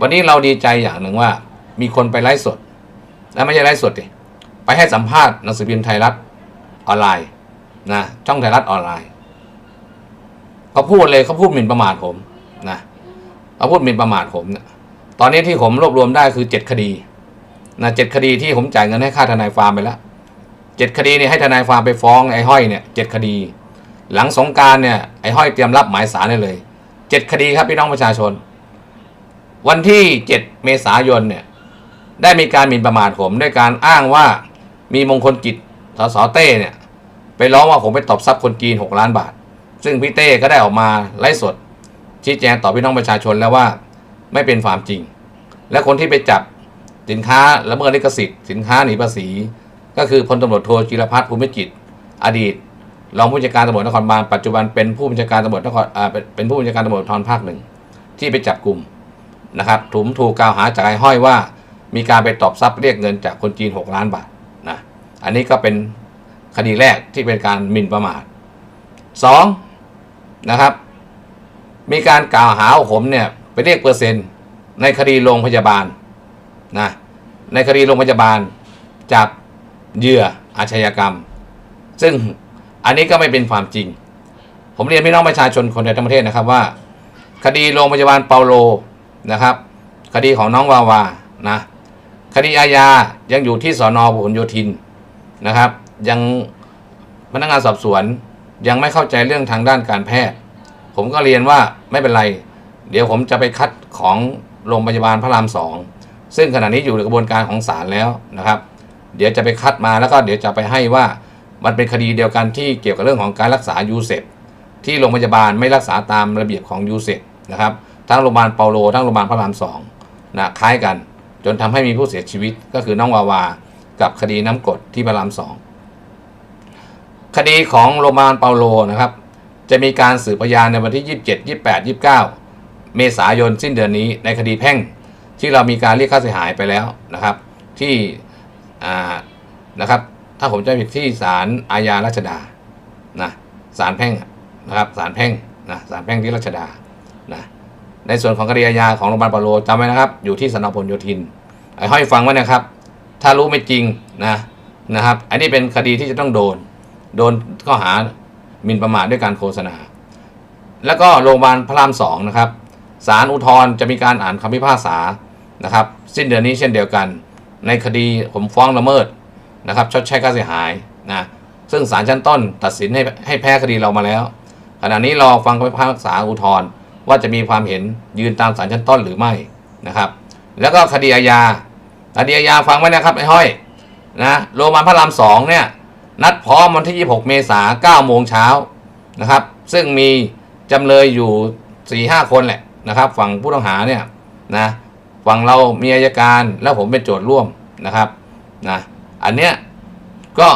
วันนี้เราดีใจอย่างหนึ่งว่า มีคนไปไลฟ์สด และไม่ใช่ไลฟ์สดดิไปให้สัมภาษณ์หนังสือพิมพ์ไทยรัฐออนไลน์นะช่องไทยรัฐออนไลน์เขาพูดเลยเขาพูดหมิ่นประมาทผมนะเขาพูดหมิ่นประมาทผมนะตอนนี้ที่ผมรวบรวมได้คือเจ็ดคดีนะเจ็ดคดีที่ผมจ่ายเงินให้ค่าทนายฟาร์มไปแล้วเจ็ดคดีเนี่ยให้ทนายฟาร์มไปฟ้องไอ้ห้อยเนี่ยเจ็ดคดี หลังสงการเนี่ยไอ้ห้อยเตรียมรับหมายสารได้เลยเจ็ดคดีครับพี่น้องประชาชน วันที่เจ็ดเมษายนเนี่ยได้มีการหมิ่นประมาทผมด้วยการอ้างว่ามีมงคลกิจสสเต้เนี่ยไปร้องว่าผมไปตอบทรัพย์คนจีน 6 ล้านบาท ซึ่งพี่เต้ก็ได้ออกมาไล่สด ชี้แจงต่อพี่น้องประชาชนแล้วว่าไม่เป็นความจริง และคนที่ไปจับสินค้าละเมิดลิขสิทธิ์สินค้าหนีภาษี ก็คือพลตำรวจโทจิรพัฒน์ภูมิจิต อดีตรองผู้บัญชาการตำรวจนครบาลปัจจุบันเป็นผู้บัญชาการตำรวจนครเป็นผู้บัญชาการตำรวจภูธรภาคหนึ่งที่ไปจับกลุ่ม นะครับถุมถูกกล่าวหาจากไอ้ห้อยว่า มีการไปตอบทรัพย์เรียกเงินจากคนจีน 6 ล้านบาทนะอันนี้ก็เป็นคดีแรกที่เป็นการหมิ่นประมาทสองนะครับ มีการกล่าวหาผมเนี่ยไปเรียกเปอร์เซ็นต์ในคดีโรงพยาบาลนะในคดีโรงพยาบาลจากเหยื่ออาชญากรรม ซึ่งอันนี้ก็ไม่เป็นความจริง ผมเรียนพี่น้องประชาชนคนในทั้งประเทศนะครับว่า คดีโรงพยาบาลเปาโล นะครับ คดีของน้องวาวานะคดีอาญายังอยู่ที่สอนอพหลโยธินนะครับ ยังพนักงานสอบสวนยังไม่เข้าใจเรื่องทางด้านการแพทย์ ผมก็เรียนว่าไม่เป็นไร เดี๋ยวผมจะไปคัดของโรงพยาบาลพระรามสองซึ่งขณะนี้อยู่ในกระบวนการของศาลแล้วนะครับ เดี๋ยวจะไปคัดมาแล้วก็เดี๋ยวจะไปให้ว่ามันเป็นคดีเดียวกันที่เกี่ยวกับเรื่องของการรักษายูเซปที่โรงพยาบาลไม่รักษาตามระเบียบของยูเซปนะครับ ทั้งโรงพยาบาลเปาโลทั้งโรงพยาบาลพระรามสองนะคล้ายกัน จนทำให้มีผู้เสียชีวิตก็คือน้องวาวา กับคดีน้ำกดที่พระรามสองคดีของโรงพยาบาลเปาโลนะครับจะมีการสืบพยานในวันที่ 27 28 29 เมษายนสิ้นเดือนนี้ในคดีแพ่งที่เรามีการเรียกค่าเสียหายไปแล้วนะครับ ที่อ่านะครับถ้าผมจะผิดที่ศาลอาญารัชดานะศาลแพ่งนะครับศาลแพ่งนะศาลแพ่งที่รัชดา ในส่วนของคดีอาญาของโรงพยาบาลปาโลจำไว้นะครับ อยู่ที่สนพลโยธินไอ้ห้อยฟังไว้นะครับ ถ้ารู้ไม่จริงนะนะครับ อันนี้เป็นคดีที่จะต้องโดน โดนข้อหาหมิ่นประมาทด้วยการโฆษณา แล้วก็โรงพยาบาลพระรามสองนะครับศาลอุทธรณ์จะมีการอ่านคำพิพากษานะครับ สิ้นเดือนนี้เช่นเดียวกัน ในคดีผมฟ้องละเมิดนะครับชดใช้ค่าเสียหายนะซึ่งศาลชั้นต้นตัดสินให้ให้แพ้คดีเรามาแล้ว ขณะนี้รอฟังคำพิพากษาอุทธรณ์ ว่าจะมีความเห็นยืนตามศาลชั้นต้นหรือไม่นะครับ แล้วก็คดีอาญาคดีอาญาฟังไว้นะครับไอ้ห้อยนะโรงพยาบาลพระรามสองเนี่ยนัดพร้อมวันที่ 26 เมษายน9โมงเช้านะครับ ซึ่งมีจำเลยอยู่ 4 5 คนแหละนะครับ ฝั่งผู้ต้องหาเนี่ยนะฝั่งเรามีอายการแล้วผมเป็นโจทย์ร่วมนะครับนะอันเนี้ยก็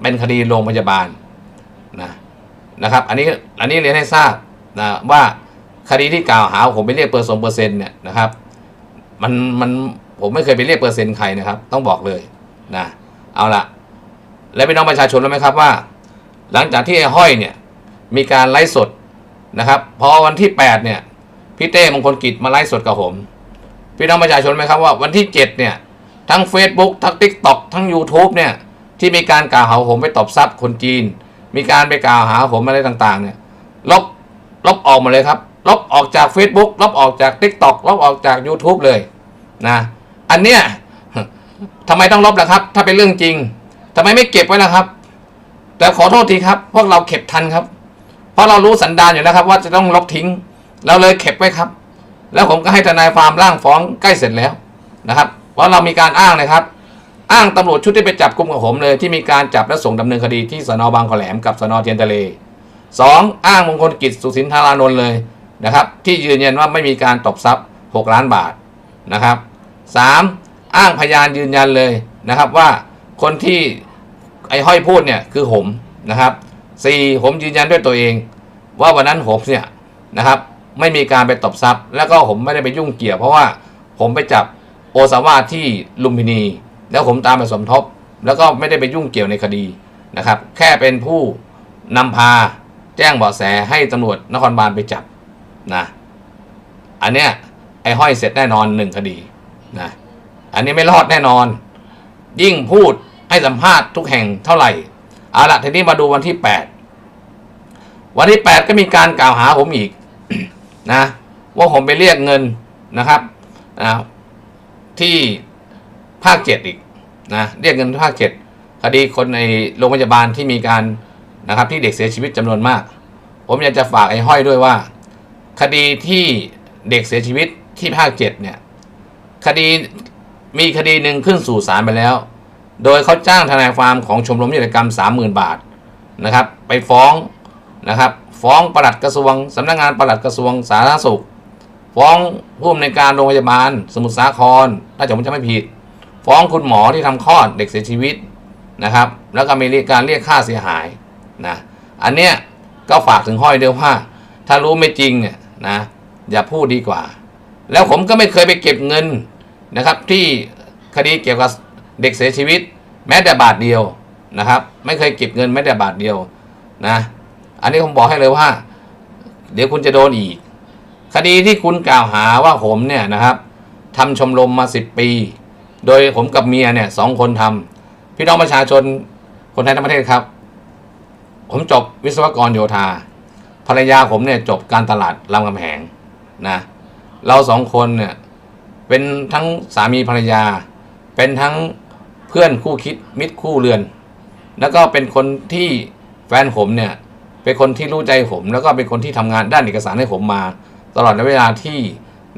เป็นคดีโรงพยาบาลนะนะครับ อันนี้อันนี้เรียนให้ทราบนะว่า คดีที่กล่าวหาผมไปเรียกเปอร์เซ็นต์เปอร์เซ็นต์เนี่ยนะครับมันมันผมไม่เคยไปเรียกเปอร์เซ็นต์ใครนะครับ ต้องบอกเลยนะเอาละแล้วพี่น้องประชาชนรู้ไหมครับว่า หลังจากที่ไอ้ห้อยเนี่ยมีการไลฟ์สดนะครับพอวันที่ 8 เนี่ยพี่เต้มงคลกิจมาไลฟ์สดกับผม พี่น้องประชาชนไหมครับว่าวันที่ 7 เนี่ย ทั้ง Facebook ทั้ง TikTok ทั้ง YouTube เนี่ยที่มีการกล่าวหาผมไปตบทรัพย์คนจีน มีการไปกล่าวหาผมอะไรต่างๆเนี่ยลบลบออกมาเลยครับ ลบออกจาก Facebook ลบออกจาก TikTok ลบออกจาก YouTube เลยนะอันเนี้ยทำไมต้องลบล่ะครับ ถ้าเป็นเรื่องจริงทำไมไม่เก็บไว้ล่ะครับ แต่ขอโทษทีครับ พวกเราเก็บทันครับ เพราะเรารู้สันดานอยู่แล้วครับ ว่าจะต้องลบทิ้ง เราเลยเก็บไว้ครับ แล้วผมก็ให้ทนายฟาร์มร่างฟ้องใกล้เสร็จแล้วนะครับ เพราะเรามีการอ้างเลยครับ อ้างตำรวจชุดที่ไปจับกลุ่มกับผมเลย ที่มีการจับและส่งดำเนินคดีที่สนบางขอแหลมกับสนเทียนทะเลสองอ้างมงคลกิจสุสินธารานนท์เลย นะครับ ที่ยืนยันว่าไม่มีการตบทรัพย์ 6 ล้านบาทนะครับสามอ้างพยานยืนยันเลยนะครับว่าคนที่ไอ้ห้อยพูดเนี่ยคือผมนะครับสี่ผมยืนยันด้วยตัวเอง ว่าวันนั้นผมเนี่ยนะครับ ไม่มีการไปตบทรัพย์ แล้วก็ผมไม่ได้ไปยุ่งเกี่ยว เพราะว่าผมไปจับโอซาวาที่ลุมพินี แล้วผมตามไปสมทบ แล้วก็ไม่ได้ไปยุ่งเกี่ยวในคดีนะครับ แค่เป็นผู้นำพาแจ้งเบาะแสให้ตำรวจนครบาลไปจับ นะอันเนี้ยไอ้ห้อยเสร็จแน่นอนหนึ่งคดีนะอันนี้ไม่รอดแน่นอน ยิ่งพูดให้สัมภาษณ์ทุกแห่งเท่าไหร่เอาละทีนี้มาดูวันที่แปดวันที่แปดก็มีการกล่าวหาผมอีกนะว่าผมไปเรียกเงินนะครับนะที่ภาคเจ็ดอีกนะเรียกเงินภาคเจ็ดคดีคนในโรงพยาบาลที่มีการนะครับที่เด็กเสียชีวิตจำนวนมาก ผมอยากจะฝากไอ้ห้อยด้วยว่า คดีที่เด็กเสียชีวิตที่ภาคเจ็ดเนี่ย คดีมีคดีหนึ่งขึ้นสู่ศาลไปแล้ว โดยเขาจ้างทนายความของชมรมนิติกรรม30,000บาทนะครับ ไปฟ้องนะครับ ฟ้องปลัดกระทรวงสำนักงานปลัดกระทรวงสาธารณสุข ฟ้องผู้อำนวยการโรงพยาบาล สมุทรสาครถ้าจะผมจะไม่ผิด ฟ้องคุณหมอที่ทำคลอดเด็กเสียชีวิตนะครับ แล้วก็มีกการเรียกค่าเสียหายนะอันเนี้ยก็ฝากถึงห้อยเดียวว่าถ้ารู้ไม่จริงเนี่ย นะอย่าพูดดีกว่า แล้วผมก็ไม่เคยไปเก็บเงินนะครับ ที่คดีเกี่ยวกับเด็กเสียชีวิต แม้แต่บาทเดียวนะครับ ไม่เคยเก็บเงินแม้แต่บาทเดียวนะอันนี้ผมบอกให้เลยว่า เดี๋ยวคุณจะโดนอีก คดีที่คุณกล่าวหาว่าผมเนี่ยนะครับทำชมรมมาสิบปี โดยผมกับเมียเนี่ยสองคนทำพี่น้องประชาชนคนไทยทั้งประเทศครับ ผมจบวิศวกรโยธา ภรรยาผมเนี่ยจบการตลาดรามคำแหงนะ เราสองคนเนี่ยเป็นทั้งสามีภรรยา เป็นทั้งเพื่อนคู่คิดมิตรคู่เรือน แล้วก็เป็นคนที่แฟนผมเนี่ยเป็นคนที่รู้ใจผม แล้วก็เป็นคนที่ทำงานด้านเอกสารให้ผมมา ตลอดระยะเวลาที่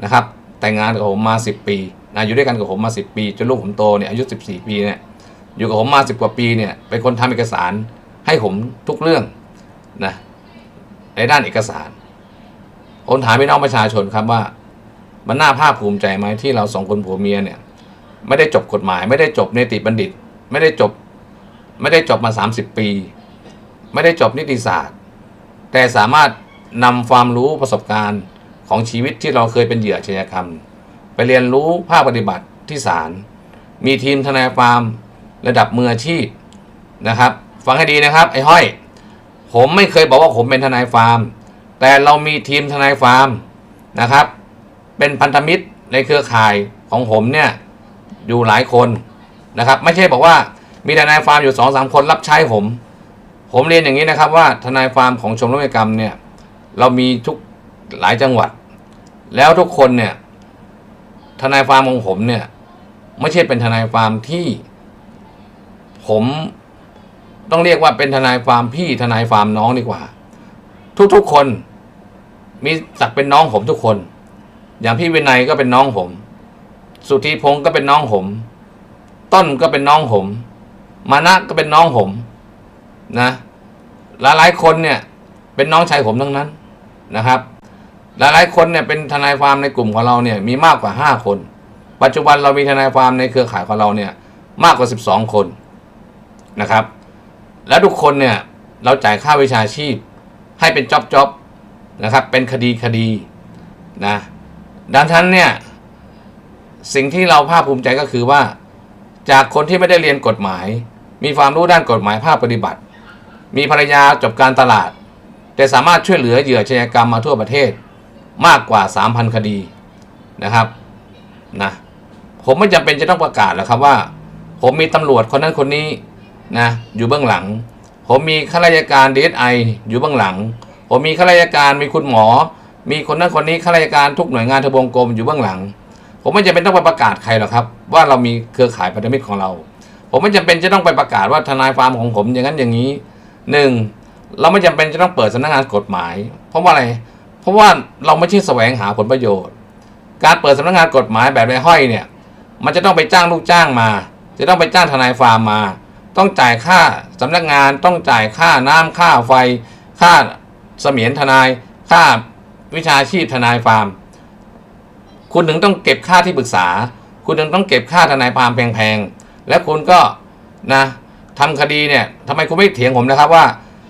นะครับแต่งงานกับผมมา 10 ปีนะอยู่ด้วยกันกับผมมา 10 ปีจนลูกผมโตเนี่ยอายุ 14 ปีเนี่ยอยู่กับผมมา 10 กว่าปีเนี่ยเป็นคนทำเอกสารให้ผมทุกเรื่องนะ ในด้านเอกสารผมถามพี่น้องประชาชนครับว่า มันน่าภาคภูมิใจไหมที่เราสองคนผัวเมียเนี่ย ไม่ได้จบกฎหมาย ไม่ได้จบเนติบัณฑิต ไม่ได้จบ ไม่ได้จบมา 30 ปี ไม่ได้จบนิติศาสตร์ แต่สามารถนำความรู้ประสบการณ์ของชีวิตที่เราเคยเป็นเหยื่ออาชญากรรม ไปเรียนรู้ภาคปฏิบัติที่ศาลมีทีมทนายความระดับมืออาชีพนะครับ ฟังให้ดีนะครับ ไอ้ห้อย ผมไม่เคยบอกว่าผมเป็นทนายฟาร์ม แต่เรามีทีมทนายฟาร์มนะครับ เป็นพันธมิตรในเครือข่ายของผมเนี่ยอยู่หลายคนนะครับ ไม่ใช่บอกว่ามีทนายฟาร์มอยู่สองสามคนรับใช้ผม ผมเรียนอย่างนี้นะครับว่าทนายฟาร์มของชมรมนิติกรรมเนี่ยเรามีทุกหลายจังหวัด แล้วทุกคนเนี่ยทนายฟาร์มของผมเนี่ยไม่ใช่เป็นทนายฟาร์มที่ผม ต้องเรียกว่าเป็นทนายฟาร์มพี่ทนายฟาร์มน้องดีกว่า ทุกๆคนมีศักเป็นน้องผมทุกคน อย่างพี่วินัยก็เป็นน้องผม สุธีพงศ์ก็เป็นน้องผม ต้นก็เป็นน้องผม มานะก็เป็นน้องผมนะหลายๆคนเนี่ยเป็นน้องชายผมทั้งนั้นนะครับ หลายๆคนเนี่ยเป็นทนายความในกลุ่มของเราเนี่ยมีมากกว่าห้าคน ปัจจุบันเรามีทนายความในเครือข่ายของเราเนี่ยมากกว่าสิบสองคนนะครับ และทุกคนเนี่ยเราจ่ายค่าวิชาชีพ ให้เป็นจ็อบจ็อบนะครับเป็นคดีคดีนะดังนั้นเนี่ยสิ่งที่เราภาคภูมิใจก็คือว่า จากคนที่ไม่ได้เรียนกฎหมาย มีความรู้ด้านกฎหมายภาคปฏิบัติ มีภรรยาจบการตลาด แต่สามารถช่วยเหลือเหยื่ออาชญากรรมมาทั่วประเทศมากกว่า 3,000 คดีนะครับนะผมไม่จำเป็นจะต้องประกาศแล้วครับว่า ผมมีตำรวจคนนั้นคนนี้ นะอยู่เบื้องหลัง ผมมีข้าราชการดีไออยู่เบื้องหลัง ผมมีข้าราชการมีคุณหมอ มีคนนั้นคนนี้ข้าราชการทุกหน่วยงานทบวงกรมอยู่เบื้องหลัง ผมไม่จำเป็นต้องไปประกาศใครหรอกครับ ว่าเรามีเครือข่ายพันธมิตรของเรา ผมไม่จำเป็นจะต้องไปประกาศว่าทนายฟาร์มของผมอย่างนั้นอย่างนี้หนึ่งเราไม่จำเป็นจะต้องเปิดสำนักงานกฎหมาย เพราะว่าอะไร เพราะว่าเราไม่ใช่แสวงหาผลประโยชน์ การเปิดสำนักงานกฎหมายแบบในห้อยเนี่ย มันจะต้องไปจ้างลูกจ้างมา จะต้องไปจ้างทนายฟาร์มมา ต้องจ่ายค่าสำนักงานต้องจ่ายค่าน้ำค่าไฟ ค่าเสมียนทนาย ค่าวิชาชีพทนายฟาร์ม คุณถึงต้องเก็บค่าที่ปรึกษา คุณถึงต้องเก็บค่าทนายความแพงๆ และคุณก็นะทำคดีเนี่ยทำไมคุณไม่เถียงผมนะครับว่า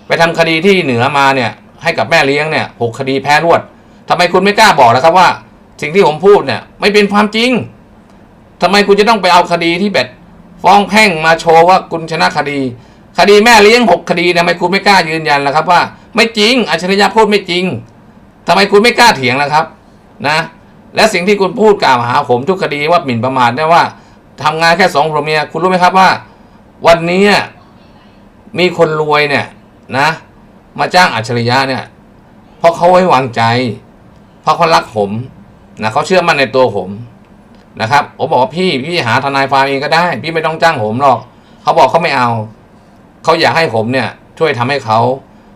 ไปทำคดีที่เหนือมาเนี่ยให้กับแม่เลี้ยงเนี่ยหกคดีแพ้รวดทำไมคุณไม่กล้าบอกล่ะครับว่า สิ่งที่ผมพูดเนี่ยไม่เป็นความจริงทำไมคุณจะต้องไปเอาคดีที่แบบ ฟ้องแพ่งมาโชว์ว่าคุณชนะคดี คดีแม่เลี้ยงหกคดีทำไมคุณไม่กล้ายืนยันล่ะครับว่า ไม่จริงอัจฉริยะพูดไม่จริงทำไมคุณไม่กล้าเถียงล่ะครับนะและสิ่งที่คุณพูดกล่าวหาผมทุกคดีว่าหมิ่นประมาทเนี่ยว่าทำงานแค่สองผัวเมียคุณรู้ไหมครับว่า วันนี้มีคนรวยเนี่ยนะ มาจ้างอัจฉริยะเนี่ยเพราะเขาไว้วางใจ เพราะเขารักผมนะเขาเชื่อมั่นในตัวผม นะครับผมบอกว่าพี่พี่หาทนายความเองก็ได้ พี่ไม่ต้องจ้างผมหรอกเขาบอกเขาไม่เอาเขาอยากให้ผมเนี่ยช่วยทำให้เขา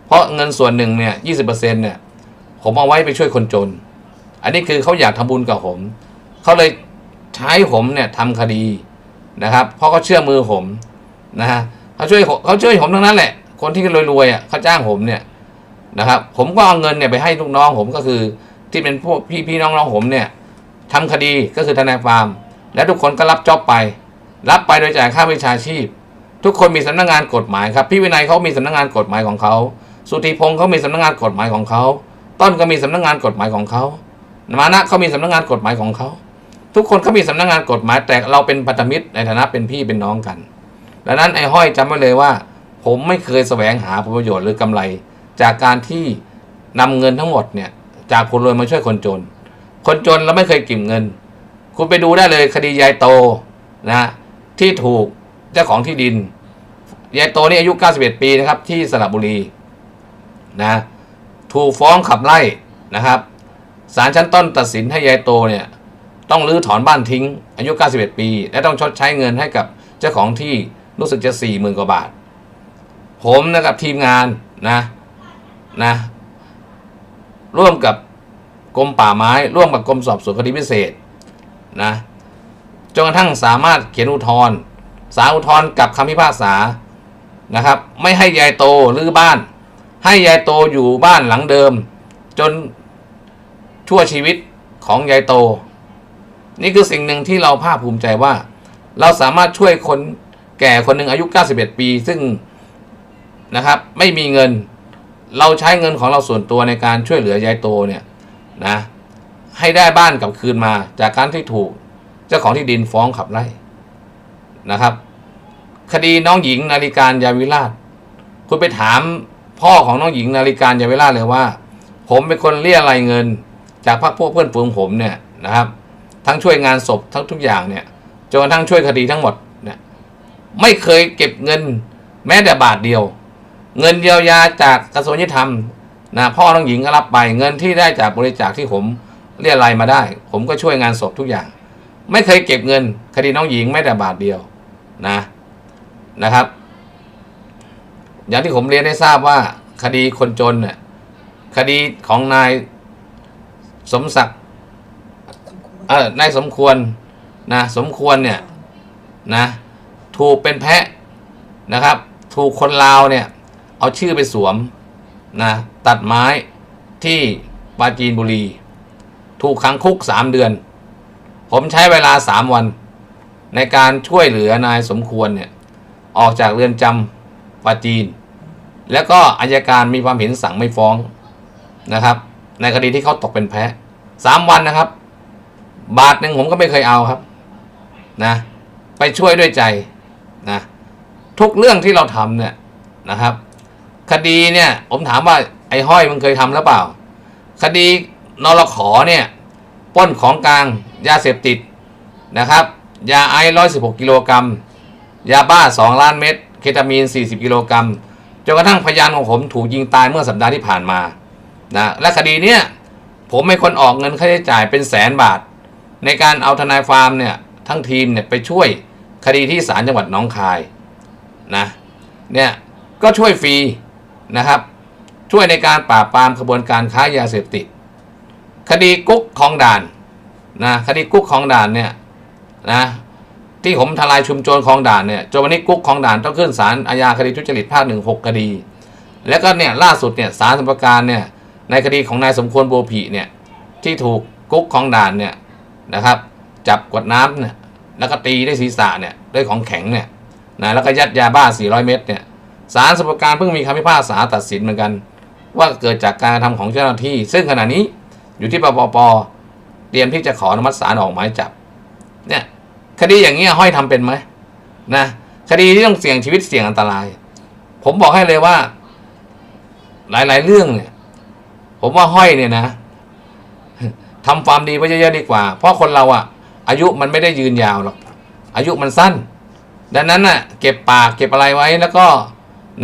เพราะเงินส่วนหนึ่งเนี่ยยี่สิบเปอร์เซ็นเนี่ยผมเอาไว้ไปช่วยคนจน อันนี้คือเขาอยากทำบุญกับผมเขาเลยใช้ผมเนี่ยทำคดีนะครับ เพราะเขาเชื่อมือผมนะฮะเขาช่วยเขาช่วยผมทั้งนั้นแหละ คนที่รวยๆอะเขาจ้างผมเนี่ยนะครับ ผมก็เอาเงินเนี่ยไปให้ลูกน้องผมก็คือที่เป็นพวกพี่พี่น้องๆผมเนี่ย ทำคดีก็คือทนายฟาร์มและทุกคนก็รับจ็อบไป รับไปโดยจ่ายค่าวิชาชีพ ทุกคนมีสำนักงานกฎหมายครับ พี่วินัยเขามีสำนักงานกฎหมายของเขา สุธีพงศ์เขามีสำนักงานกฎหมายของเขา ต้นก็มีสำนักงานกฎหมายของเขามานะเขามีสำนักงานกฎหมายของเขา ทุกคนเขามีสำนักงานกฎหมาย แต่เราเป็นพันธมิตรในฐานะเป็นพี่เป็นน้องกัน ดังนั้นไอ้ห้อยจำไว้เลยว่า ผมไม่เคยแสวงหาผลประโยชน์หรือกำไร จากการที่นำเงินทั้งหมดเนี่ยจากคนรวยมาช่วยคนจน คนจนเราไม่เคยกิ่มเงิน คุณไปดูได้เลยคดียายโตนะที่ถูกเจ้าของที่ดิน ยายโตนี่อายุ 91 ปีนะครับ ที่สระบุรีนะถูกฟ้องขับไล่นะครับศาลชั้นต้นตัดสินให้ยายโตเนี่ยต้องรื้อถอนบ้านทิ้ง อายุ 91 ปี และต้องชดใช้เงินให้กับเจ้าของที่รู้สึกจะ 4 0,000 กว่าบาท ผมนะครับทีมงานนะนะร่วมกับ กรมป่าไม้ร่วมกับกรมสอบสวนคดีพิเศษนะจนกระทั่งสามารถเขียนอุทธรณ์สารอุทธรณ์กับคำพิพากษานะครับ ไม่ให้ยายโตรื้อบ้าน ให้ยายโตอยู่บ้านหลังเดิม จนชั่วชีวิตของยายโต นี่คือสิ่งหนึ่งที่เราภาคภูมิใจว่า เราสามารถช่วยคนแก่คนหนึ่งอายุ 91 ปี ซึ่งนะครับไม่มีเงิน เราใช้เงินของเราส่วนตัวในการช่วยเหลือยายโตเนี่ย นะให้ได้บ้านกลับคืนมา จากการที่ถูกเจ้าของที่ดินฟ้องขับไล่นะครับ คดีน้องหญิงนาฬิการยาวิราช คุณไปถามพ่อของน้องหญิงนาฬิการยาวิราชเลยว่า ผมเป็นคนเรียอะไรายเงิน จากพรรคพวกเพื่อนฝูงผมเนี่ยนะครับ ทั้งช่วยงานศพทั้งทุกอย่างเนี่ยจนกระทั่งช่วยคดีทั้งหมดเนี่ยไม่เคยเก็บเงินแม้แต่บาทเดียว เงินเยียวยาจากกระทรวงยุติธรรม นะพ่อน้องหญิงก็รับไปเงินที่ได้จากบริจาคที่ผมเรียอะไรายมาได้ ผมก็ช่วยงานศพทุกอย่าง ไม่เคยเก็บเงิน คดีน้องหญิงแม้แต่บาทเดียวนะนะครับ อย่างที่ผมเรียนได้ทราบว่าคดีคนจนเนี่ยคดีของนายสมศักดิ์เออนายสมควรนะสมควรเนี่ยนะถูกเป็นแพะนะครับ ถูกคนลาวเนี่ย เอาชื่อไปสวม นะตัดไม้ที่ปราจีนบุรี ถูกขังคุกสามเดือน ผมใช้เวลาสามวัน ในการช่วยเหลือนายสมควรเนี่ยออกจากเรือนจำปราจีน แล้วก็อายการมีความเห็นสั่งไม่ฟ้องนะครับ ในคดีที่เขาตกเป็นแพ้สามวันนะครับ บาทหนึ่งผมก็ไม่เคยเอาครับนะไปช่วยด้วยใจนะทุกเรื่องที่เราทำเนี่ยนะครับ คดีเนี่ย ผมถามว่าไอ้ห้อยมันเคยทำหรือเปล่า คดีนรขอเนี่ยป้นของกลางยาเสพติดนะครับ ยาไอร้อยสิบหกกิโลกรัมยาบ้า2ล้านเม็ดเคตามีน40กิโลกรัมจนกระทั่งพยานของผมถูกยิงตายเมื่อสัปดาห์ที่ผ่านมานะและคดีเนี้ยผมเป็นคนออกเงินค่าใช้จ่ายเป็นแสนบาท ในการเอาทนายฟาร์มเนี่ยทั้งทีมเนี่ยไปช่วยคดีที่ศาลจังหวัดหนองคายนะเนี่ยก็ช่วยฟรี นะครับ ช่วยในการปราบปรามขบวนการค้ายาเสพติด คดีกุ๊กของด่านนะคดีกุ๊กของด่านเนี่ยนะที่ผมทลายชุมโจรคลองด่านเนี่ยจนวันนี้กุ๊กคลองด่านต้องขึ้นศาลอาญาคดีทุจริตภาคหนึ่งหกคดี แล้วก็เนี่ยล่าสุดเนี่ยศาลสมปการเนี่ยในคดีของนายสมควรโบผีเนี่ยที่ถูกกุ๊กคลองด่านเนี่ยนะครับ จับกดน้ำเนี่ยแล้วก็ตีด้วยศีรษะเนี่ยด้วยของแข็งเนี่ยนะแล้วก็ยัดยาบ้า 400 เม็ดเนี่ย ศาลสมปการเพิ่งมีคำพิพากษาตัดสินเหมือนกัน ว่าเกิดจากการกระทำของเจ้าหน้าที่ ซึ่งขณะนี้อยู่ที่ปปปเตรียมที่จะขออนุมัติศาลออกหมายจับ เนี่ยคดีอย่างเงี้ยห้อยทำเป็นไหมนะคดีที่ต้องเสี่ยงชีวิตเสี่ยงอันตราย ผมบอกให้เลยว่า หลายๆเรื่องเนี่ย ผมว่าห้อยเนี่ยนะททำความดีไว้เยอะๆดีกว่า เพราะคนเราอะอายุมันไม่ได้ยืนยาวหรอกอายุมันสั้น ดังนั้นน่ะ เก็บปากเก็บอะไรไว้แล้วก็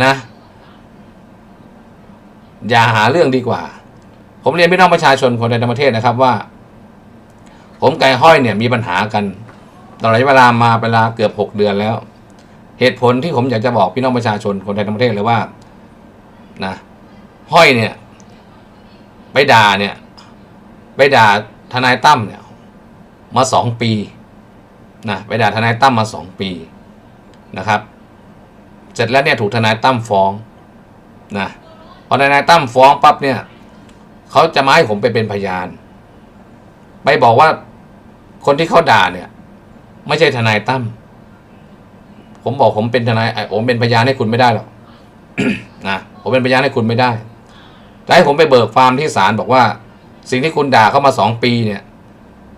นะ อย่าหาเรื่องดีกว่า ผมเรียนพี่น้องประชาชนคนในประเทศนะครับว่า ผมไก่ห้อยเนี่ยมีปัญหากันตลอดเวลามาเวลาเกือบหกเดือนแล้ว เหตุผลที่ผมอยากจะบอกพี่น้องประชาชนคนในประเทศเลยว่านะห้อยเนี่ย ไปด่าเนี่ย ไปด่าทนายตั้มเนี่ย มาสองปีนะไปด่าทนายตั้มมาสองปีนะครับ เสร็จแล้วเนี่ยถูกทนายตั้มฟ้องนะพอทนายตั้มฟ้องปั๊บเนี่ยเขาจะมาให้ผมไปเป็นพยานไปบอกว่าคนที่เขาด่าเนี่ย ไม่ใช่ทนายตั้มผมบอกผมเป็นทนายไอ้ผมเป็นพยานให้คุณไม่ได้หรอกนะผมเป็นพยานให้คุณไม่ได้จะให้ผมไปเบิกความที่ศาลบอกว่า สิ่งที่คุณด่าเข้ามาสองปีเนี่ย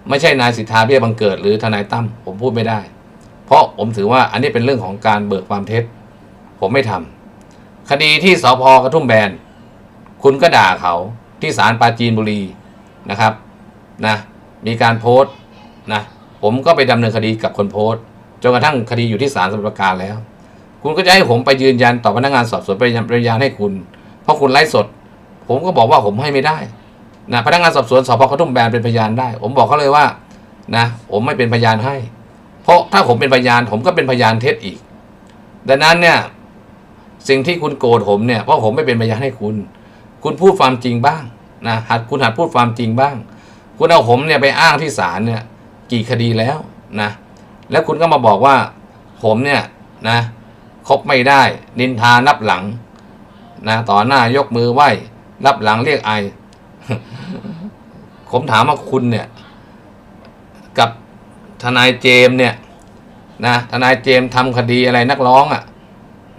ไม่ใช่นายสิทธาเบี้ยบังเกิดหรือทนายตั้มผมพูดไม่ได้ เพราะผมถือว่าอันนี้เป็นเรื่องของการเบิกความเท็จ ผมไม่ทำคดีที่สพกระทุ่มแบน คุณก็ด่าเขาที่ศาลปราจีนบุรีนะครับนะมีการโพสต์นะผมก็ไปดำเนินคดีกับคนโพสต์จนกระทั่งคดีอยู่ที่ศาลสมุทรปราการแล้ว คุณก็จะให้ผมไปยืนยันต่อพนักงานสอบสวนไปยืนยานให้คุณ เพราะคุณไลฟ์สด ผมก็บอกว่าผมให้ไม่ได้นะพนักงานสอบสวนสพกระทุ่มแบนเป็นพยานได้ ผมบอกเขาเลยว่านะผมไม่เป็นพยานให้ เพราะถ้าผมเป็นพยานผมก็เป็นพยานเท็จอีก ดังนั้นเนี่ย สิ่งที่คุณโกรธผมเนี่ยเพราะผมไม่เป็นพยานให้คุณ คุณพูดความจริงบ้างนะหัดคุณหัดพูดความจริงบ้าง คุณเอาผมเนี่ยไปอ้างที่ศาลเนี่ยกี่คดีแล้วนะแล้วคุณก็มาบอกว่าผมเนี่ยนะคบไม่ได้นินทานับหลังนะต่อหน้ายกมือไหว้รับหลังเรียกไอ ผมถามว่าคุณเนี่ย กับทนายเจมส์เนี่ยนะทนายเจมส์ทำคดีอะไรนักร้องอะ่ะ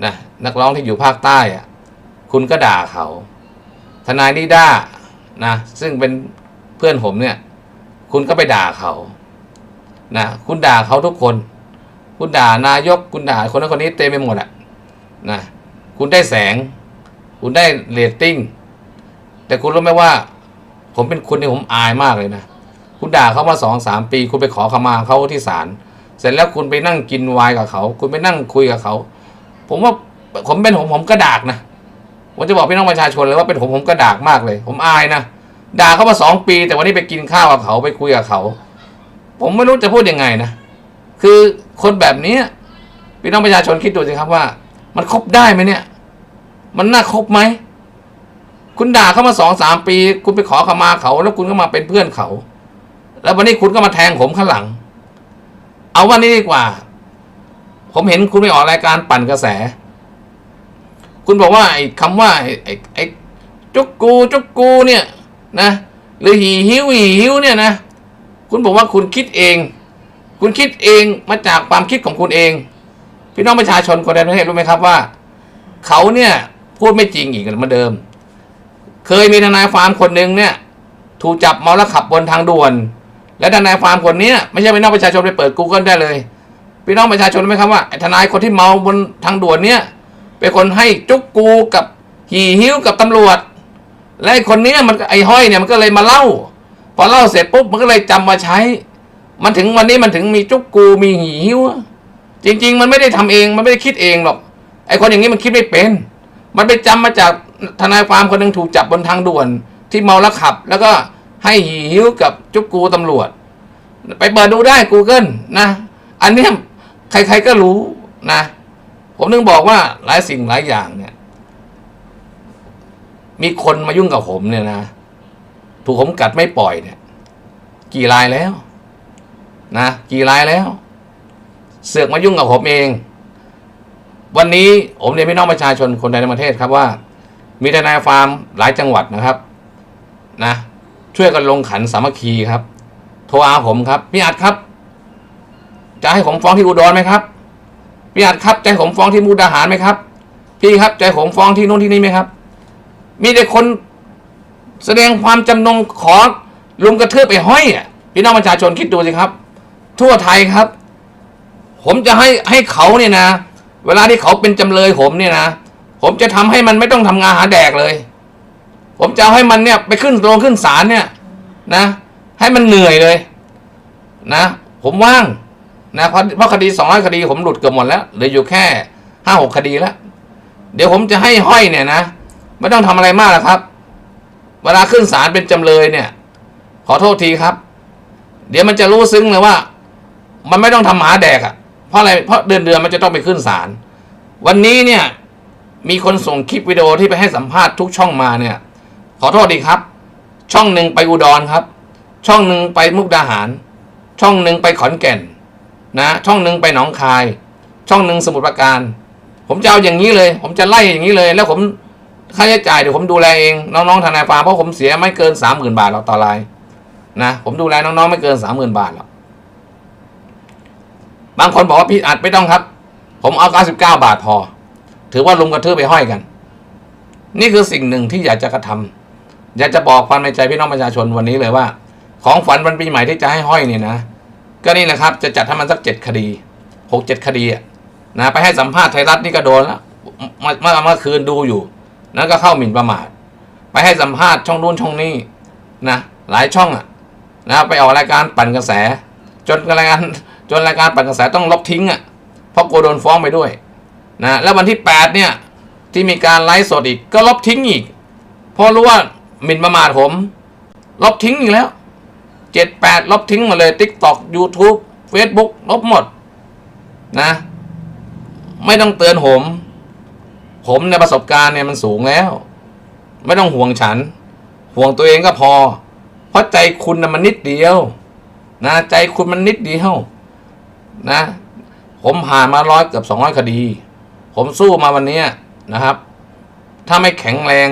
นะ นักร้องที่อยู่ภาคใต้อะคุณก็ด่าเขา ทนายนิด้านะซึ่งเป็นเพื่อนผมเนี่ย คุณก็ไปด่าเขานะคุณด่าเขาทุกคน คุณด่านายกคุณด่าคนนั้นคนนี้เต็มไปหมดอะนะคุณได้แสง คุณได้เรตติ้งแต่คุณรู้ไหมว่า ผมเป็นคุณที่ผมอายมากเลยนะคุณด่าเขามาสองสามปี คุณไปขอขมาเขาที่ศาลเสร็จแล้วคุณไปนั่งกินวน์กับเขา คุณไปนั่งคุยกับเขา ผมว่า ผมเป็นผมผมกระดากนะผมจะบอกพี่น้องประชาชนเลยว่าเป็นผมผมกระดากมากเลย ผมอายนะด่าเขามาสองปี แต่วันนี้ไปกินข้าวกับเขาไปคุยกับเขา ผมไม่รู้จะพูดยังไงนะคือคนแบบนี้พี่น้องประชาชนคิดดูสิครับว่า มันคบได้ไหมเนี่ย มันน่าคบไหมคุณด่าเขามาสองสามปี คุณไปขอขมาเขา แล้วคุณก็มาเป็นเพื่อนเขา แล้ววันนี้คุณก็มาแทงผมข้างหลัง เอาวันนี้ดีกว่า ผมเห็นคุณไปออกรายการปั่นกระแส คุณบอกว่าไอ้คำว่าไอ้ไอ้ไอจุกกูจุกกูเนี่ยนะหรือหีหิวหีหิวเนี่ยนะ คุณบอกว่าคุณคิดเอง คุณคิดเองมาจากความคิดของคุณเอง พี่น้องประชาชนคนในประเทศรู้ไหมครับว่า เขาเนี่ยพูดไม่จริงอีกเหมือนเดิม เคยมีทนายฟาร์มคนหนึ่งเนี่ย ถูกจับเมาแล้วขับบนทางด่วน และทนายฟาร์มคนเนี้ยไม่ใช่พี่น้องประชาชนไปเปิด Google ได้เลย พี่น้องประชาชนรู้ไหมครับว่าทนายคนที่เมาบนทางด่วนเนี่ย เป็นคนให้จุกกูกับหี่หิ้วกับตำรวจ และไอคนนี้มันไอ้ห้อยเนี่ยมันก็เลยมาเล่า พอเล่าเสร็จปุ๊บมันก็เลยจำมาใช้ มันถึงวันนี้มันถึงมีจุกกูมีหี่หิ้วจริง ๆ มันไม่ได้ทำเองมันไม่ได้คิดเองหรอกไอ้คนอย่างนี้มันคิดไม่เป็น มันไปจำมาจากทนายความคนหนึ่งถูกจับบนทางด่วน ที่เมาแล้วขับ แล้วก็ให้หี่หิ้วกับจุกกูตำรวจ ไปเปิดดูได้ Google นะ อันนี้ใครๆก็รู้นะ ผมนึงบอกว่าหลายสิ่งหลายอย่างเนี่ย มีคนมายุ่งกับผมเนี่ยนะถูกผมกัดไม่ปล่อยเนี่ย กี่รายแล้ว นะกี่รายแล้ว เสือกมายุ่งกับผมเอง วันนี้ผมเรียนพี่น้องประชาชนคนในประเทศครับว่า มีทนายฟาร์มหลายจังหวัดนะครับ นะช่วยกันลงขันสามัคคีครับ โทรอาผมครับ พี่อัดครับ จะให้ผมฟ้องที่อุดรไหมครับ พี่อัดครับจะให้ผมฟ้องที่มุกดาหารไหมครับ พี่ครับจะให้ผมฟ้องที่นู่นที่นี่ไหมครับ มีแต่คนแสดงความจำนงขอลุมกระเทือไปห้อยอะพี่น้องประชาชนคิดดูสิครับ ทั่วไทยครับ ผมจะให้ให้เขาเนี่ยนะ เวลาที่เขาเป็นจำเลยผมเนี่ยนะผมจะทำให้มันไม่ต้องทำงานหาแดกเลย ผมจะให้มันเนี่ยไปขึ้นโรงขึ้นศาลเนี่ย นะ ให้มันเหนื่อยเลย นะ ผมว่าง นะเพราะเพราะคดีสองร้อยคดีผมหลุดเกือบหมดแล้วเหลืออยู่แค่ห้าหกคดีแล้ว เดี๋ยวผมจะให้ห้อยเนี่ยนะไม่ต้องทำอะไรมากหรอกครับ เวลาขึ้นศาลเป็นจำเลยเนี่ย ขอโทษทีครับ เดี๋ยวมันจะรู้ซึ้งเลยว่า มันไม่ต้องทำหมาแดกอะ่ะ เพราะอะไรเพราะเดือนเดือนมันจะต้องไปขึ้นศาลวันนี้เนี่ย มีคนส่งคลิปวิดีโอที่ไปให้สัมภาษณ์ทุกช่องมาเนี่ย ขอโทษดีครับ ช่องหนึ่งไปอุดรครับ ช่องหนึ่งไปมุกดาหาร ช่องหนึ่งไปขอนแก่น นะช่องหนึ่งไปหนองคาย ช่องหนึ่งสมุทรปราการ ผมจะเอาอย่างนี้เลย ผมจะไล่อย่างนี้เลย แล้วผมค่าใช้จ่ายเดี๋ยวผมดูแลเองน้องๆทนายความเพราะผมเสียไม่เกินสามหมื่นบาทหรอกต่อรายนะผมดูแลน้องๆไม่เกินสามหมื่นบาทหรอกบางคนบอกว่าพี่อัดไม่ต้องครับ ผมเอาเก้าสิบเก้าบาทพอ ถือว่าลุมกระทืบไปห้อยกัน นี่คือสิ่งหนึ่งที่อยากจะกระทำอยากจะบอกความในใจพี่น้องประชาชนวันนี้เลยว่า ของฝันวันปีใหม่ที่จะให้ห้อยเนี่ยนะ ก็นี่นะครับ จะจัดให้มันสักเจ็ดคดีหกเจ็ดคดีนะไปให้สัมภาษณ์ไทยรัฐนี่ก็โดนแล้วเมื่อเมื่อเมื่อคืนดูอยู่ นั่นก็เข้าหมิ่นประมาท ไปให้สัมภาษณ์ช่องนู้นช่องนี้นะหลายช่องอะนะไปออกรายการปั่นกระแส จนรายการจนรายการปั่นกระแสต้องลบทิ้งอะเพราะกลัวโดนฟ้องไปด้วยนะแล้ววันที่แปดเนี่ย ที่มีการไลฟ์สดอีกก็ลบทิ้งอีกเพราะรู้ว่าหมิ่นประมาทผม ลบทิ้งอีกแล้ว เจ็ดแปดลบทิ้งหมาเลย t ิ k t o k YouTube Facebook ลบหมดนะ ไม่ต้องเตือนผม ผมในประสบการณ์เนี่ยมันสูงแล้ว ไม่ต้องห่วงฉัน ห่วงตัวเองก็พอ เพราะใจคุณนะมันนิดเดียว นะ ใจคุณมันนิดเดียวนะ ผมผ่านมาร้อยเกือบสองร้อยคดี ผมสู้มาวันนี้นะครับ ถ้าไม่แข็งแรง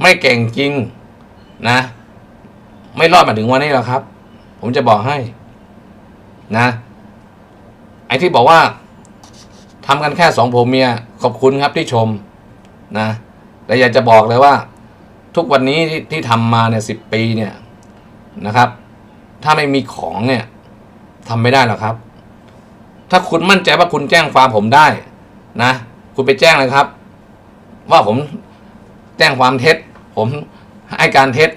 ไม่เก่งจริงนะ ไม่รอดมาถึงวันนี้หรอกครับ ผมจะบอกให้ นะ ไอ้ที่บอกว่าทำกันแค่สองผัวเมีย ขอบคุณครับที่ชม นะแต่อยากจะบอกเลยว่า ทุกวันนี้ที่ที่ทำมาเนี่ยสิบปีเนี่ยนะครับ ถ้าไม่มีของเนี่ยทำไม่ได้หรอกครับ ถ้าคุณมั่นใจว่าคุณแจ้งความผมได้นะ คุณไปแจ้งเลยครับ ว่าผมแจ้งความเท็จ ผมให้การเท็จ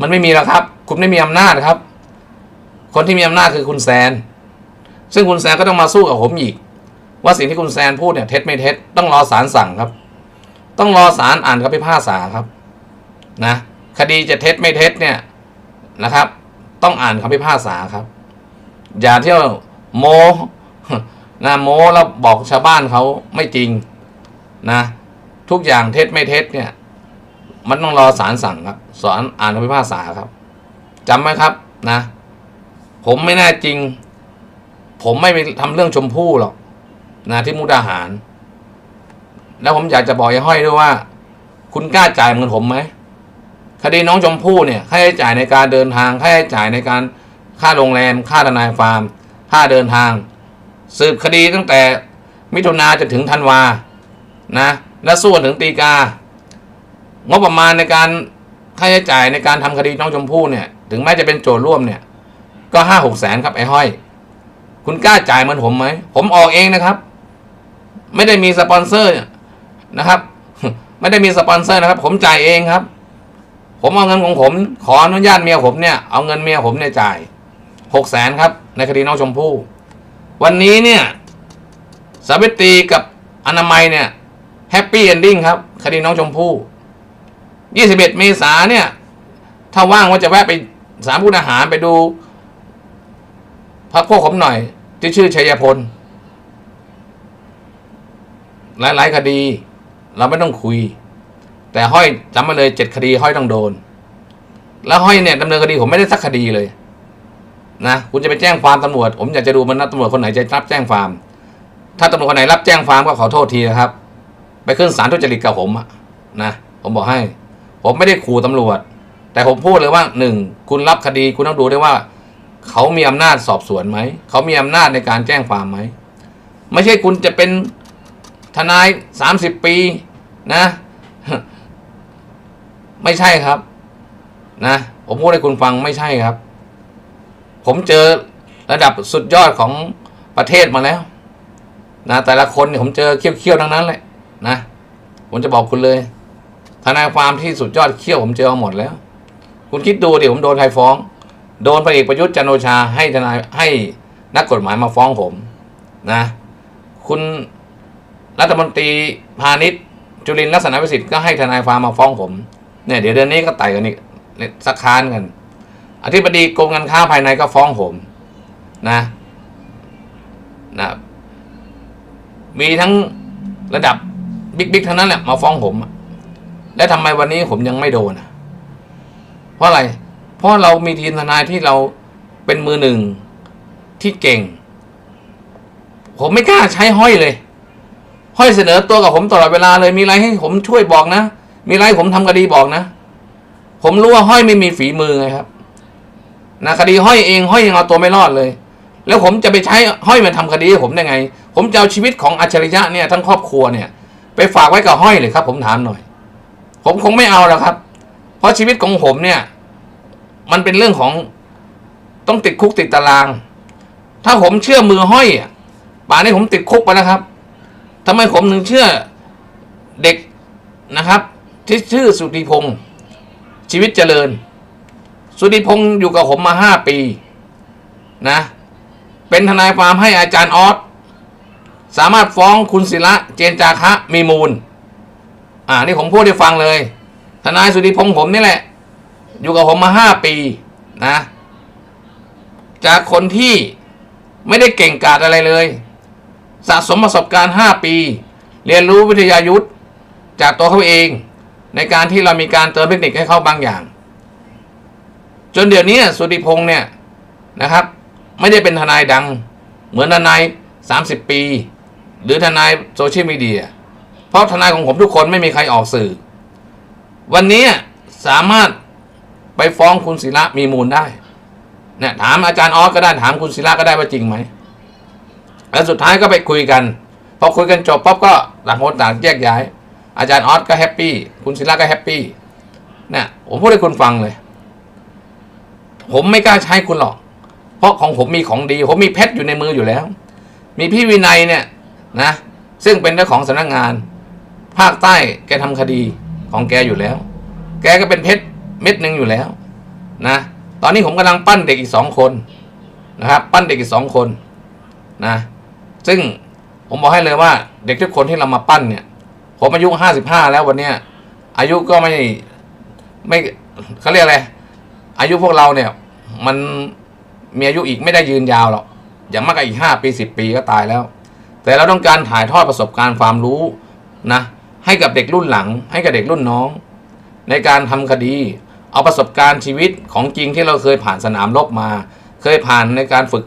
มันไม่มีแล้วครับ คุณไม่มีอำนาจครับ คนที่มีอำนาจคือคุณแซน ซึ่งคุณแซนก็ต้องมาสู้กับผมอีก ว่าสิ่งที่คุณแซนพูดเนี่ยเท็จไม่เท็จต้องรอศาลสั่งครับ ต้องรอศาลอ่านคำพิพากษาครับนะคดีจะเท็จไม่เท็จเนี่ยนะครับ ต้องอ่านคำพิพากษาครับ อย่าเที่ยวโมนะโมแล้วบอกชาวบ้านเขาไม่จริงนะทุกอย่างเท็จไม่เท็จเนี่ย มันต้องรอศาลสั่งครับสอนอ่านคำพิพากษาครับจำไว้ครับนะ ผมไม่แน่จริง ผมไม่ไปทำเรื่องชมพู่หรอกนะที่มุกดาหาร แล้วผมอยากจะบอกยายห้อยด้วยว่า คุณกล้าจ่ายเงินผมไหมคดีน้องชมพู่เนี่ยค่าใช้จ่ายในการเดินทางค่าใช้จ่ายในการค่าโรงแรม ค่าทนายฟาร์ม ค่าเดินทาง สืบคดีตั้งแต่มิถุนาจนถึงธันวานะ และสู้ถึงตีกา งบประมาณในการค่าใช้จ่ายในการทำคดีน้องชมพู่เนี่ย ถึงแม้จะเป็นโจทย์ร่วมเนี่ย ก็ห้าหกแสนครับไอ้ห้อย คุณกล้าจ่ายเหมือนผมไหม ผมออกเองนะครับ ไม่ได้มีสปอนเซอร์นะครับ ไม่ได้มีสปอนเซอร์นะครับ ผมจ่ายเองครับ ผมเอาเงินของผม ขออนุญาตเมียผมเนี่ย เอาเงินเมียผมเนี่ยจ่ายหกแสนครับ ในคดีน้องชมพู่ วันนี้เนี่ยสาวิตรีกับอนามัยเนี่ยแฮปปี้เอนดิ้งครับ คดีน้องชมพู่ ยี่สิบเอ็ดเมษาเนี่ย ถ้าว่างว่าจะแวะไปสามพุทธอาหารไปดูพักพวกผมหน่อย ที่ชื่อชัยพล หลาย ๆ คดี เราไม่ต้องคุย แต่ห้อยจำมาเลยเจ็ดคดีห้อยต้องโดน แล้วห้อยเนี่ยดำเนินคดีผมไม่ได้สักคดีเลยนะคุณจะไปแจ้งความตำรวจ ผมอยากจะดูมันนะตำรวจคนไหนจะรับแจ้งความ ถ้าตำรวจคนไหนรับแจ้งความก็ขอโทษทีนะครับ ไปขึ้นศาลทุจริตกับผมนะผมบอกให้ ผมไม่ได้ขู่ตำรวจ แต่ผมพูดเลยว่าหนึ่งคุณรับคดีคุณต้องดูได้ว่า เขามีอำนาจสอบสวนไหม เขามีอำนาจในการแจ้งความไหม ไม่ใช่คุณจะเป็นทนายสามสิบปีนะ ไม่ใช่ครับ นะผมพูดให้คุณฟังไม่ใช่ครับ ผมเจอระดับสุดยอดของประเทศมาแล้ว นะแต่ละคนเนี่ยผมเจอเขี้ยวๆทั้งนั้นเลยนะผมจะบอกคุณเลย ทนายความที่สุดยอดเขี้ยวผมเจอหมดแล้ว คุณคิดดูเดี๋ยวผมโดนใครฟ้อง โดนพลเอกประยุทธ์จันโอชาให้ทนายให้นักกฎหมายมาฟ้องผมนะ คุณรัฐมนตรีพาณิชย์จุลินลักษณะวิสิทธิ์ก็ให้ทนายความมาฟ้องผมเนี่ยเดี๋ยวเดือนนี้ก็ไต่กันอีกสักค้านกันอธิบดีกรมการค้าภายในก็ฟ้องผมนะนะมีทั้งระดับบิ๊กๆทั้งนั้นแหละมาฟ้องผม แล้วทำไมวันนี้ผมยังไม่โดนอะเพราะอะไร เพราะเรามีทีมทนายที่เราเป็นมือหนึ่งที่เก่ง ผมไม่กล้าใช้ห้อยเลย ห้อยเสนอตัวกับผมตลอดเวลาเลยมีอะไรให้ผมช่วยบอกนะ มีอะไรผมทำคดีบอกนะ ผมรู้ว่าห้อยไม่มีฝีมือไงครับนะคดีห้อยเองห้อยยังเอาตัวไม่รอดเลย แล้วผมจะไปใช้ห้อยมาทำคดีผมได้ไง ผมจะเอาชีวิตของอัจฉริยะเนี่ยทั้งครอบครัวเนี่ย ไปฝากไว้กับห้อยเลยครับ ผมถามหน่อย ผมคงไม่เอาแล้วครับ เพราะชีวิตของผมเนี่ย มันเป็นเรื่องของต้องติดคุกติดตาราง ถ้าผมเชื่อมือห้อยป่านนี้ผมติดคุกไปแล้วครับทำไมผมถึงเชื่อเด็กนะครับ ที่ชื่อสุธิพงศ์ชีวิตเจริญ สุธิพงศ์อยู่กับผมมาห้าปีนะ เป็นทนายความให้อาจารย์ออสสามารถฟ้องคุณศิระเจนจาคะมีมูล อ่านี่ผมพูดให้ฟังเลย ทนายสุธิพงศ์ผมนี่แหละ อยู่กับผมมาห้าปีนะ จากคนที่ไม่ได้เก่งกาจอะไรเลย สะสมประสบการณ์ห้าปี เรียนรู้วิทยายุทธจากตัวเขาเอง ในการที่เรามีการเติมเทคนิคให้เขาบางอย่าง จนเดี๋ยวนี้สุธิพงศ์เนี่ยนะครับ ไม่ได้เป็นทนายดัง เหมือนทนาย30 ปี หรือทนายโซเชียลมีเดีย เพราะทนายของผมทุกคนไม่มีใครออกสื่อ วันนี้สามารถไปฟ้องคุณศิระมีมูลได้เนี่ยถามอาจารย์ออสก็ได้ถามคุณศิระก็ได้ว่าจริงไหมแล้วสุดท้ายก็ไปคุยกันพอคุยกันจบปั๊บก็ต่างคนต่างแยกย้าย อาจารย์ออสก็แฮปปี้คุณศิระก็แฮปปี้เนี่ยผมพูดให้คุณฟังเลย ผมไม่กล้าใช้คุณหรอก เพราะของผมมีของดี ผมมีเพชรอยู่ในมืออยู่แล้ว มีพี่วินัยเนี่ยนะ ซึ่งเป็นเจ้าของสำนักงาน ภาคใต้แกทำคดีของแกอยู่แล้ว แกก็เป็นเพชรเม็ดหนึ่งอยู่แล้วนะ ตอนนี้ผมกำลังปั้นเด็กอีกสองคนนะครับ ปั้นเด็กอีกสองคนนะ ซึ่งผมบอกให้เลยว่าเด็กทุกคนที่เรามาปั้นเนี่ย ผมอายุห้าสิบห้าแล้ววันเนี้ยอายุก็ไม่ไม่เขาเรียกอะไร อายุพวกเราเนี่ย มันมีอายุอีกไม่ได้ยืนยาวหรอกอย่างมากก็อีกห้าปีสิบปีก็ตายแล้ว แต่เราต้องการถ่ายทอดประสบการณ์ความรู้นะ ให้กับเด็กรุ่นหลัง ให้กับเด็กรุ่นน้อง ในการทำคดี เอาประสบการณ์ชีวิตของจริงที่เราเคยผ่านสนามรบมา เคยผ่านในการฝึก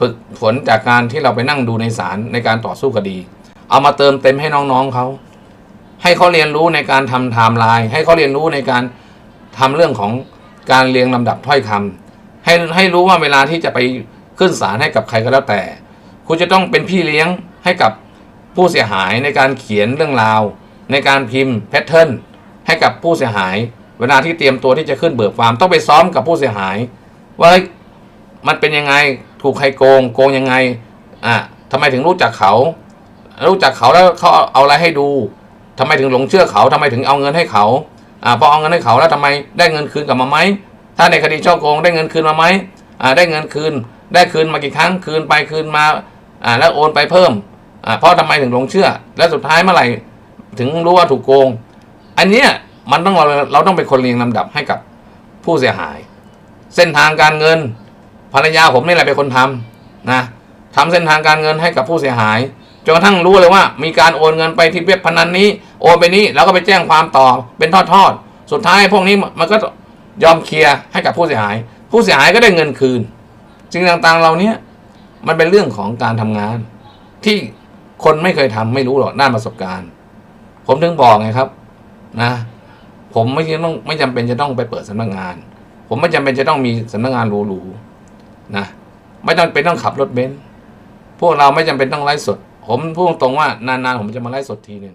ฝึกฝนจากการที่เราไปนั่งดูในศาลในการต่อสู้คดี เอามาเติมเต็มให้น้องๆเขาให้เขาเรียนรู้ในการทำไทม์ไลน์ให้เขาเรียนรู้ในการทำเรื่องของการเรียงลำดับถ้อยคำให้ให้รู้ว่าเวลาที่จะไปขึ้นศาลให้กับใครก็แล้วแต่ คุณจะต้องเป็นพี่เลี้ยงให้กับ ผู้เสียหายในการเขียนเรื่องราว ในการพิมพ์แพทเทิร์นให้กับผู้เสียหาย เวลาที่เตรียมตัวที่จะขึ้นเบิกความต้องไปซ้อมกับผู้เสียหาย ว่ามันเป็นยังไงถูกใครโกง โกงยังไงอะทำไมถึงรู้จักเขา รู้จักเขาแล้วเขาเอาอะไรให้ดูทำไมถึงหลงเชื่อเขาทำไมถึงเอาเงินให้เขาอ่าพอเอาเงินให้เขาแล้วทำไมได้เงินคืนกลับมาไหมถ้าในคดีช่อโกงได้เงินคืนมาไหมอ่าได้เงินคืน ได้คืนมากี่ครั้งคืนไปคืนมาอ่าแล้วโอนไปเพิ่ม เพราะทำไมถึงหลงเชื่อ แล้วสุดท้ายเมื่อไหร่ถึงรู้ว่าถูกโกง อันเนี้ยมันต้องเราเราต้องเป็นคนเรียงลำดับให้กับผู้เสียหาย เส้นทางการเงิน ภรรยาผมนี่แหละเป็นคนทำนะทำเส้นทางการเงินให้กับผู้เสียหายจนกระทั่งรู้เลยว่า มีการโอนเงินไปที่เว็บพนันนี้ โอนไปนี้แล้วก็ไปแจ้งความต่อเป็นทอดๆสุดท้ายพวกนี้มันก็ยอมเคลียร์ให้กับผู้เสียหาย ผู้เสียหายก็ได้เงินคืนสิ่งต่างๆเหล่านี้มันเป็นเรื่องของการทำงานที่ คนไม่เคยทำไม่รู้หรอกด้านประสบการณ์ ผมถึงบอกไงครับ นะ ผมไม่จำต้องไม่จำเป็นจะต้องไปเปิดสำนักงาน ผมไม่จำเป็นจะต้องมีสำนักงานหรูๆนะ ไม่ต้องเป็นต้องขับรถเบนซ์พวกเราไม่จำเป็นต้องไลฟ์สด ผมพูดตรงว่า นานๆผมจะมาไลฟ์สดทีหนึ่ง